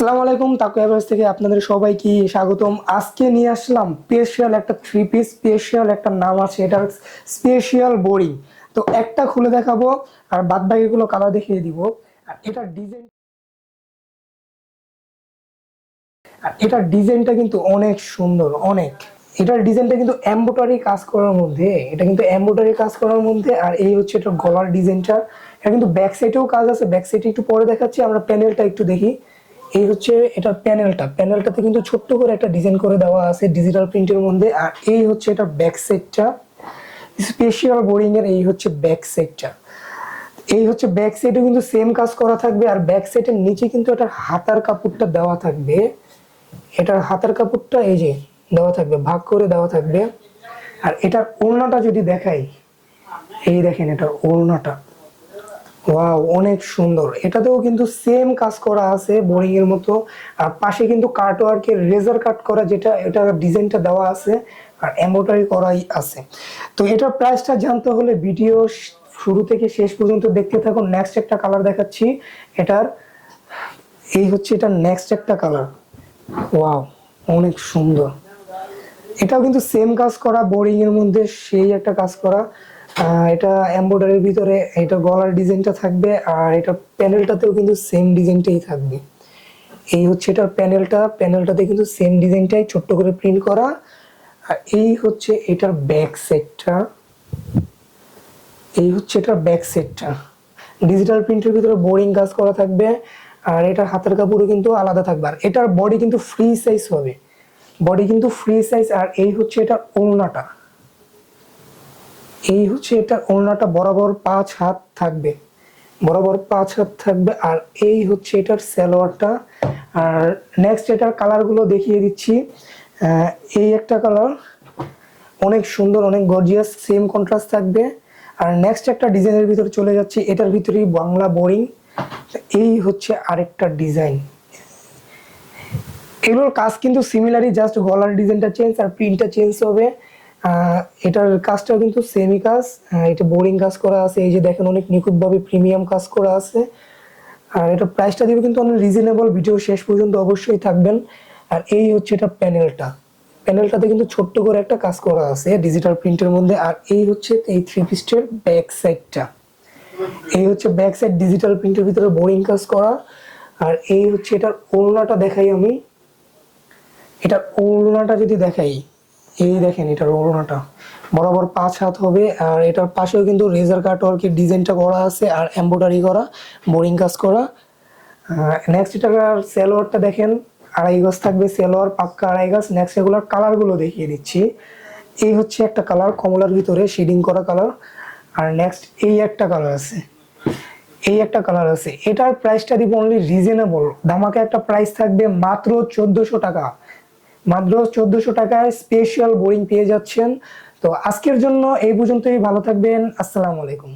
আসসালামু আলাইকুম তাকু এভারেজ থেকে আপনাদের সবাইকে স্বাগতম। আজকে নিয়ে আসলাম স্পেশাল একটা থ্রি পিস স্পেশাল একটা নাম আছে এটার স্পেশাল বোরিং তো একটা খুলে দেখাবো, আর বাদ বাকিগুলো কালার দেখিয়ে দিব। আর এটার ডিজাইন আর এটার ডিজাইনটা কিন্তু অনেক সুন্দর, অনেক। এটার ডিজাইনটা কিন্তু এম্বোটারি কাজ করার মধ্যে, এটা কিন্তু এম্বোটারি কাজ করার মধ্যে, আর এই হচ্ছে এটা গলার ডিজাইনটা এটা কিন্তু ব্যাক সাইডেও কাজ আছে ব্যাক সাইডে একটু পরে দেখাচ্ছি, আমরা প্যানেলটা একটু দেখি। এই হচ্ছে এটার প্যানেলটা। প্যানেলটাতে কিন্তু ছোট্ট করে একটা ডিজাইন করে দেওয়া আছে ডিজিটাল প্রিন্টের মধ্যে। আর এই হচ্ছে এটা ব্যাক সাইডটা স্পেশাল বোরিং এর এই হচ্ছে ব্যাক সাইডটা এই হচ্ছে ব্যাক সাইডে কিন্তু সেম কাজ করা থাকবে। আর ব্যাক সাইডের নিচে কিন্তু এটার হাতার কাপড়টা দেওয়া থাকবে। এটার হাতার কাপড়টা এই যে দেওয়া থাকবে, ভাগ করে দেওয়া থাকবে। আর এটার ওড়নাটা যদি দেখাই, এই দেখেন এটার ওড়নাটা। ওয়াও অনেক সুন্দর। এটাতেও কিন্তু সেম কাজ করা আছে বোরিং এর মতো। আর পাশে কিন্তু কাট ওয়ার্কের রেজার কাট করা যেটা এটা ডিজাইনটা দেওয়া আছে আর এমব্রয়ডারি করাই আছে। তো এটার প্রাইসটা জানতে হলে ভিডিও শুরু থেকে শেষ পর্যন্ত দেখতে থাকুন। নেক্সট একটা কালার দেখাচ্ছি। এটার, এই হচ্ছে এটা নেক্সট একটা কালার ওয়াও অনেক সুন্দর। এটাও কিন্তু সেম কাজ করা বোরিং এর মধ্যে সেই একটা কাজ করা। এটা এমব্রয়ডারির ভিতরে এটা গলার ডিজাইনটা থাকবে আর এটা প্যানেলটাতেও কিন্তু সেম ডিজাইনটাই থাকবে। এই হচ্ছে এটার প্যানেলটা, প্যানেলটাতে কিন্তু সেম ডিজাইনটাই ছোট্ট করে প্রিন্ট করা। আর এই হচ্ছে এটার ব্যাক সেটটা এই হচ্ছে এটার ব্যাক সেটটা ডিজিটাল প্রিন্টের ভিতরে বোরিং কাজ করা থাকবে আর এটার হাতের কাপড়ও কিন্তু আলাদা থাকবে। আর এটার বডি কিন্তু ফ্রি সাইজ হবে। বডি কিন্তু ফ্রি সাইজ আর এই হচ্ছে এটার ওড়নাটা। এই হচ্ছে এটা ওড়নাটা বরাবর পাঁচ হাত থাকবে। বরাবর পাঁচ হাত থাকবে আর এই হচ্ছে এটার সালোয়ারটা। আর নেক্সট এটার কালারগুলো দেখিয়ে দিচ্ছি। এই একটা কালার অনেক সুন্দর, অনেক গর্জিয়াস সেম কন্ট্রাস্ট থাকবে। আর নেক্সট একটা ডিজাইনের ভিতরে চলে যাচ্ছি, এটার ভিতরেই বাংলা বোরিং এই হচ্ছে আরেকটা ডিজাইন এগুলোর কাজ কিন্তু সিমিলারই জাস্ট গলার ডিজাইনটা চেঞ্জ আর প্রিন্টটা চেঞ্জ হবে। এটার কাজটাও কিন্তু সেমি কাজ। এটা বোরিং কাজ করা আছে, এই যে দেখেন অনেক নিখুঁতভাবে প্রিমিয়াম কাজ করা আছে। আর এটা প্রাইসটা দিবে কিন্তু অনেক রিজনেবল ভিডিও শেষ পর্যন্ত অবশ্যই থাকবেন। আর এই হচ্ছে এটা প্যানেলটা প্যানেলটাতে কিন্তু ছোট্ট করে একটা কাজ করা আছে ডিজিটাল প্রিন্টের মধ্যে। আর এই হচ্ছে এই থ্রি পিসটের ব্যাক সাইডটা এই হচ্ছে ব্যাক সাইড ডিজিটাল প্রিন্টের ভিতরে বোরিং কাজ করা। আর এই হচ্ছে এটার ওড়নাটা দেখাই আমি। এটার ওড়নাটা যদি দেখাই এই দেখেন এটার ওড়নাটা। বরাবর পাঁচ হাত হবে, আর এটার পাশেও কিন্তু রেজার কাট ওয়ার্কের ডিজাইনটা করা আছে, আর এমব্রয়ডারি করা বোরিং কাজ করা। নেক্সট এটার সেলোয়ারটা দেখেন, আড়াই গজ থাকবে সেলোয়ার, পাক্কা আড়াই গজ। নেক্সট এগুলোর কালারগুলো দেখিয়ে দিচ্ছি। এই হচ্ছে একটা কালার, কমলার ভিতরে শেডিং করা কালার। আর নেক্সট এই একটা কালার আছে। এই একটা কালার আছে। এটার প্রাইসটা দিব অনলি রিজনেবল ধামাকা একটা প্রাইস থাকবে মাত্র চোদ্দশো টাকা। মাত্র চোদ্দশো টাকায় স্পেশাল বোরিং পেয়ে যাচ্ছেন। তো আজকের জন্য এই পর্যন্তই, ভালো থাকবেন, আসসালামু আলাইকুম।